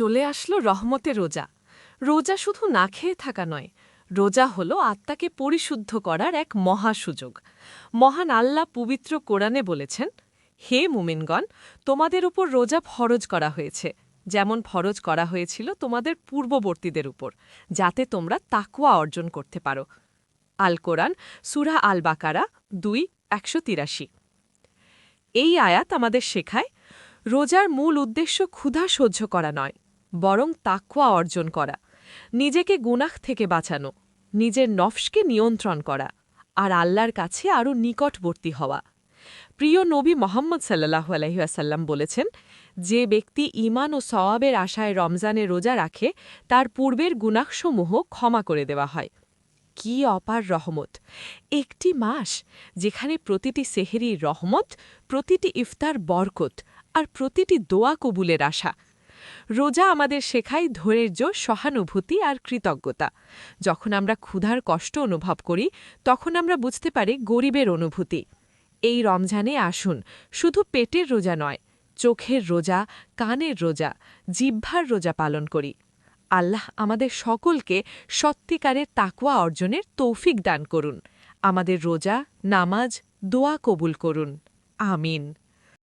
চলে আসলো রহমতে রোজা। রোজা শুধু না খেয়ে থাকা নয়, রোজা হল আত্মাকে পরিশুদ্ধ করার এক মহা সুযোগ। মহান আল্লাহ পবিত্র কোরআনে বলেছেন, হে মুমিনগণ, তোমাদের উপর রোজা ফরজ করা হয়েছে, যেমন ফরজ করা হয়েছিল তোমাদের পূর্ববর্তীদের উপর, যাতে তোমরা তাকুয়া অর্জন করতে পারো। আল কোরআন, সুরা আল বাকারা, দুই, একশো তিরাশি। এই আয়াত আমাদের শেখায়, রোজার মূল উদ্দেশ্য ক্ষুধা সহ্য করা নয় বরং তাকুয়া অর্জন করা, নিজেকে গুনাহ থেকে বাঁচানো, নিজের নফসকে নিয়ন্ত্রণ করা আর আল্লাহর কাছে আরও নিকটবর্তী হওয়া। প্রিয় নবী মোহাম্মদ সাল্লাহ আলহিহাসাল্লাম বলেছেন, যে ব্যক্তি ইমান ও সওয়াবের আশায় রমজানে রোজা রাখে, তার পূর্বের গুনাহসমূহ ক্ষমা করে দেওয়া হয়। কি অপার রহমত! একটি মাস যেখানে প্রতিটি সেহেরির রহমত, প্রতিটি ইফতার বরকত আর প্রতিটি দোয়া কবুলের আশা রোজা আমাদের শেখায় ধৈর্য, সহানুভূতি আর কৃতজ্ঞতা। যখন আমরা ক্ষুধার কষ্ট অনুভব করি, তখন আমরা বুঝতে পারি গরিবের অনুভূতি। এই রমজানে আসুন, শুধু পেটের রোজা নয়, চোখের রোজা, কানের রোজা, জিহ্বার রোজা পালন করি। আল্লাহ আমাদের সকলকে সত্যিকারের তাকুয়া অর্জনের তৌফিক দান করুন। আমাদের রোজা, নামাজ, দোয়া কবুল করুন। আমিন।